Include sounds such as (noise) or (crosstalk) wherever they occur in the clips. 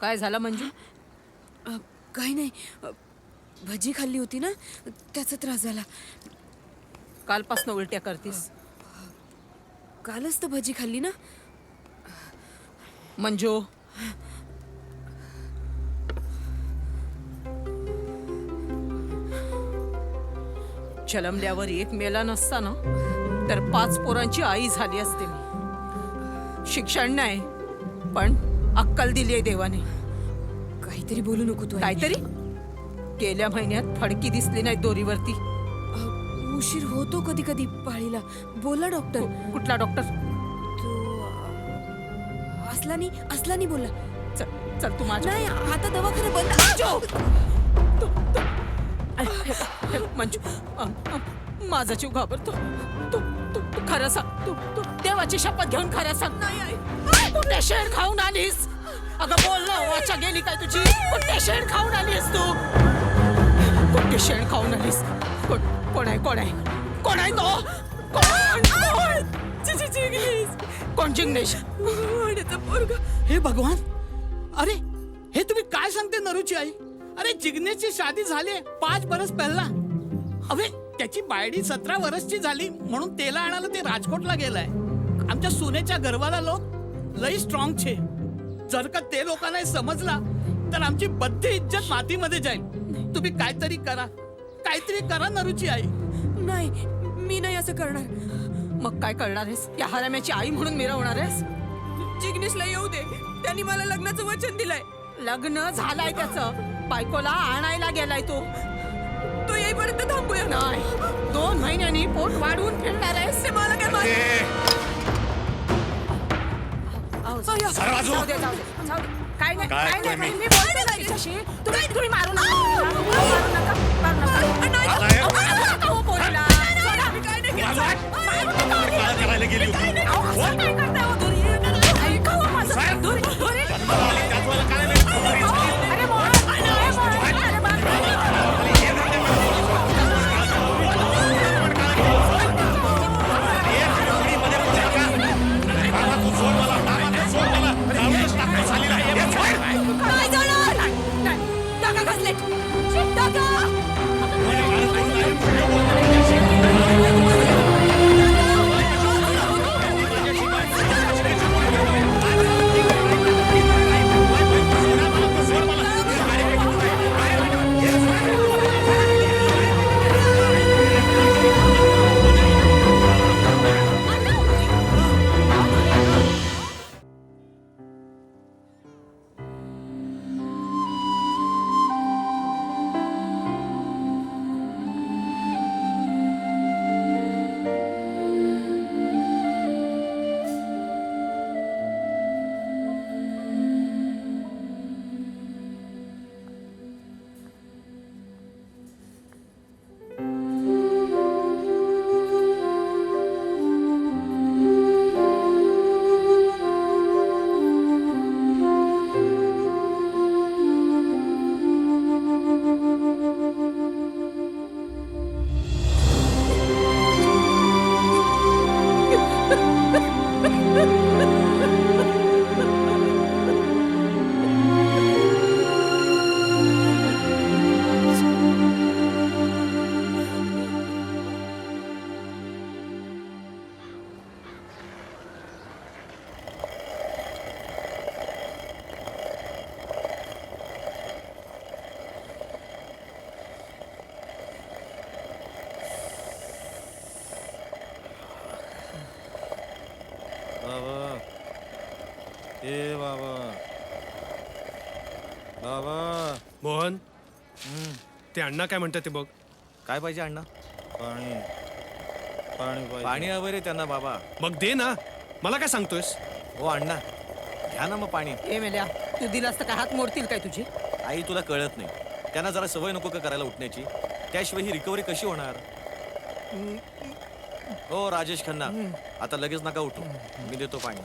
काय झालं मंजू? अ, काही नाही. अ, भजी खाल्ली होती ना? त्याचा त्रास झाला. कालपासनं उलट्या करतीस. कालच तर भजी खाल्ली ना? मंजू. जलमल्यावर एक मेला नसता ना? तर पाच पोरांची आई झाली असते मी. शिक्षण नाही पण अक्कल दिली आहे देवाने. काहीतरी बोलू नको तू. काहीतरी? गेल्या महिन्यात फडकी दिसली नाही दोरीवरती. अ, उशीर होतो कधी कधी पाळीला. बोला डॉक्टर. कु- कुठला डॉक्टर? तो अ, असलानी असलानी बोला. चल चल तू माझ्या नाही आता दवाखाना बंद मंजू अम, माझा जीव घाबरतो. तू तू खरं सांग तू तू देवाची शपथ घेऊन खरं सांग. नाही कुठे शेण खाऊन आलीस? अगं बोल ना वाचा गेली काय तुझी? कुठे शेण खाऊन आलीस तू? कुठे शेण खाऊन आलीस? कोण कोण आहे कोण आहे? कोण आहे तो? कोण? कोण. कोण पोरगा. हे भगवान अरे हे तुम्ही काय सांगते नरूची आई? अरे जिग्नेशची शादी झाली पाच बरस पहिला. अबे त्याची बायडी सतरा वर्षची झाली म्हणून तेला आणायला ते राजकोटला गेलाय. आमच्या सुनेच्या गर्वाला लोक लई स्ट्रॉंग छे. जर का ते लोकांना समजला तर आमची बद्दी इज्जत मातीमध्ये जाईल. तुम्ही काहीतरी करा. काहीतरी करा नरुची आई. नाही मी नाही असं करणार. मग काय करणार आहेस? या हराम्याची आई म्हणून मिरवणार आहेस? जिग्नेशला येऊ दे. त्यांनी मला लग्नाचं वचन दिलंय. लग्न झालंय त्याचं. बायकोला आणायला गेलाय तो. तो येईपर्यंत थांबूया नाही दोन महिन्यांनी पोट वाढवून फिरणार आहेस ते मला काय माहीत अहो, जाऊ. जाऊ जाऊ जाऊ. काय नाही काय काय नाही? मी बोलते ना तिच्याशी तुम्ही तुम्ही मारू नका मारू नका मारू नका नाही. आलाय. अहो, मारू नका हो पोरीला. सोडा. मी काय नाही केलं. मारू नका हो. काय करायला गेली होती अहो, असं काय करताय हो, दुरी? ऐका हो माझं. साहेब. दुरी, दुरी. ते अण्णा काय म्हणतात ते बघ. काय पाहिजे अण्णा? पाणी. पाणी पाहिजे. पाणी हवं रे त्यांना बाबा. मग दे ना. मला काय सांगतोयस? हो अण्णा. घ्या ना मग पाणी. ए मेल्या तू दिलास तर काय हात मोडतील काय तुझे? आई तुला कळत नाही. त्यांना जरा सवय नको का करायला उठण्याची? त्याशिवाय ही रिकव्हरी कशी होणार? हो राजेश खन्ना. आता लगेच नका उठू. मी देतो पाणी.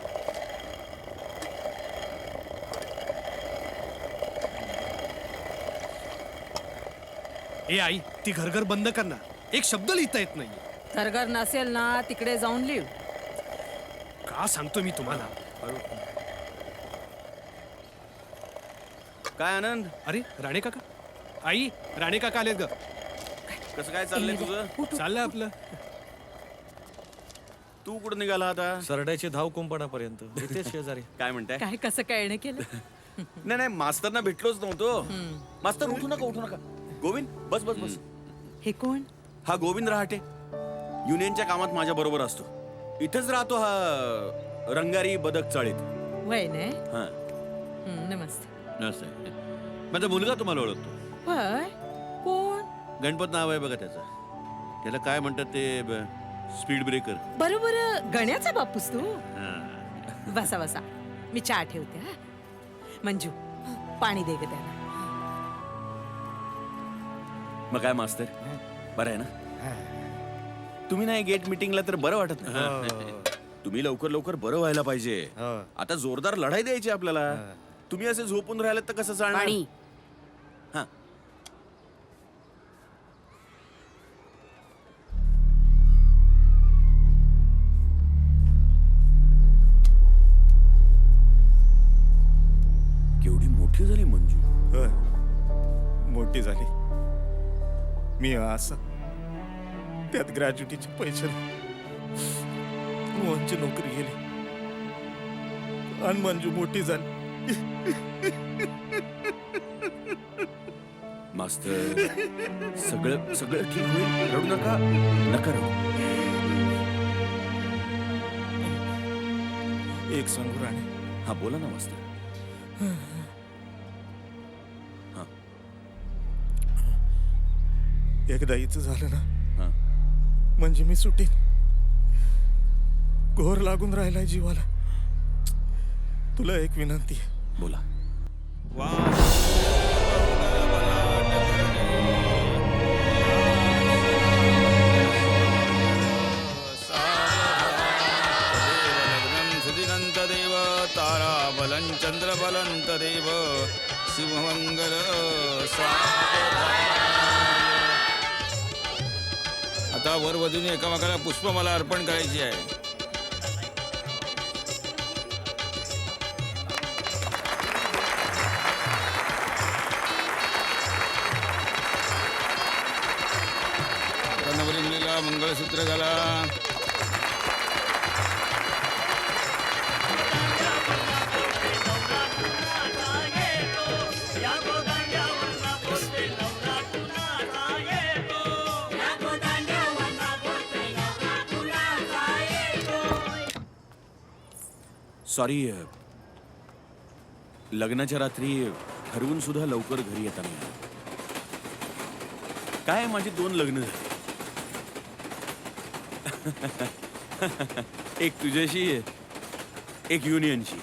ए आई ती घरघर बंद कर ना. एक शब्द लिहिता येत नाही घरघर नसेल ना तिकडे जाऊन लिव का सांगतो मी तुम्हाला? काय आनंद? अरे राणे काका? आई राणे काका आलेत ग. कसं काय चाललंय तुझं? चाललंय आपलं. तू कुठं निघाला आता? सरड्याची धाव कुंपणापर्यंत. शेजारी. काय म्हणताय? काय कसं कळणं केलं? (laughs) नाही नाही मास्तरना भेटलोच नव्हतो. मास्तर उठू नका उठू नका. गोविंद बस बस बस. हे कोण? हा गोविंद रहाटे. युनियनच्या कामात माझ्या बरोबर असतो. इथेच राहतो हा रंगारी बदक चाळीत. वय नाही हा. हं, नमस्ते. असं माझा मुलगा तुम्हाला ओळखतो. वय कोण? गणपत नाव आहे बघा त्याचं. त्याला काय म्हणतात ते ब- स्पीड ब्रेकर बरोबर गण्याचा बापूस तू? बसा बसा. मी चहा ठेवते हा. मंजू पाणी दे ग त्याला. मग काय मास्तर? बरं आहे ना? तुम्ही नाही गेट मीटिंगला तर बरं वाटत नाही. तुम्ही लवकर लवकर बरं व्हायला पाहिजे. हो. आता जोरदार लढाई द्यायची आपल्याला. तुम्ही असे झोपून राहिलात तर कसं चालणार? पाणी. हा. केवढी मोठी झाली मंजू. मोठी झाली. मी असं. त्यात ग्रॅज्युटीचे पैसे मोहनची नोकरी गेली. आणि मंजू मोठी झाली. मास्तर सगळं सगळं ठीक होईल? रडू नका. नका रडू. एक सांगू राणे. हा बोला ना मास्तर. एकदा हिचं झालं ना हा. म्हणजे मी सुटीन. घोर लागून राहिलाय जीवाला. तुला एक विनंती आहे. बोला. देव वर वधूने एकामेकाला पुष्प मला अर्पण करायची आहे. नवरी मुलीला मंगळसूत्र घाला सॉरी uh, लग्नाच्या रात्री ठरवून सुद्धा लवकर घरी येता नाही काय माझी दोन लग्न झाली? (laughs) एक तुझ्याशी एक युनियनशी.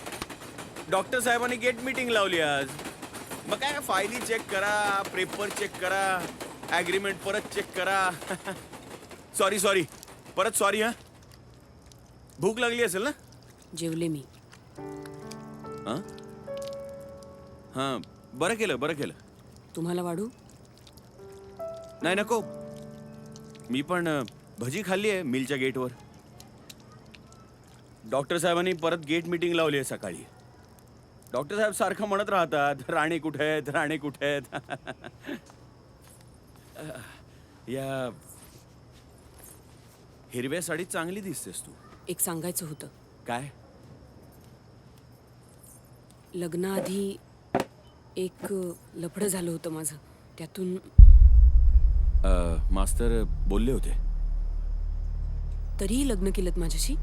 डॉक्टर साहेबांनी गेट मीटिंग लावली आज. मग काय फायली चेक करा पेपर चेक करा ॲग्रीमेंट परत चेक करा. (laughs) सॉरी सॉरी परत सॉरी हा? भूक लागली असेल ना? जेवले मी. हां? हां बरं केलं बरं केलं. तुम्हाला वाढू? नाही नको. मी पण अ, भजी खाल्ली आहे मिलच्या गेटवर. डॉक्टर साहेबांनी परत गेट मीटिंग लावली आहे सकाळी. डॉक्टर साहेब सारखं म्हणत राहतात राणे कुठे आहेत राणे कुठे आहेत? (laughs) या हिरव्या साडीत चांगली दिसतेस तू. एक सांगायचं होतं. काय? लग्नाआधी एक लफडं झालं होतं माझं. त्यातून अ, मास्तर बोलले होते. तरीही लग्न केलं माझ्याशी?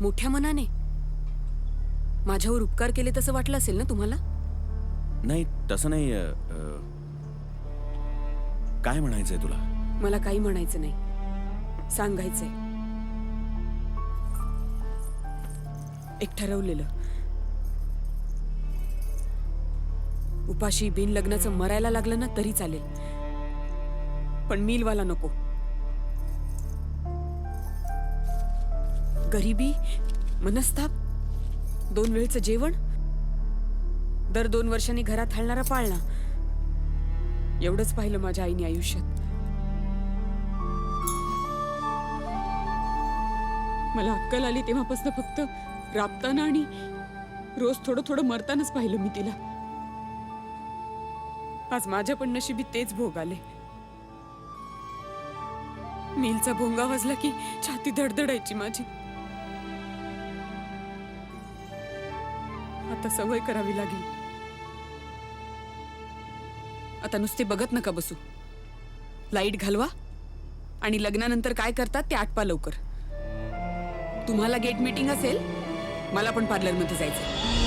मोठ्या मनाने? माझ्यावर उपकार केले तसं वाटलं असेल ना तुम्हाला? नाही तसं नाही अ, अ, काय म्हणायचंय तुला? मला काही म्हणायचं नाही. सांगायचंय. एक ठरवलेलं. उपाशी बिन लग्नाचं मरायला लागलं ना तरी चालेल. पण मिलवाला नको. गरिबी मनस्ताप दोन वेळचं जेवण दर दोन वर्षांनी घरात हलणारा पाळणा. एवढंच पाहिलं माझ्या आईने आयुष्यात. मला अक्कल आली तेव्हापासून फक्त राबताना आणि रोज थोडं थोडं मरतानाच पाहिलं मी तिला. आज माझ्या पण नशिबी तेच भोग आले. मिलचा भोंगा वाजला की छाती धडधडायची माझी. आता सवय करावी लागेल. आता नुसते बघत नका बसू. लाइट घालवा आणि लग्नानंतर काय करतात ते आटपा लवकर. तुम्हाला गेट मीटिंग असेल मला पण पार्लरमध्ये जायचं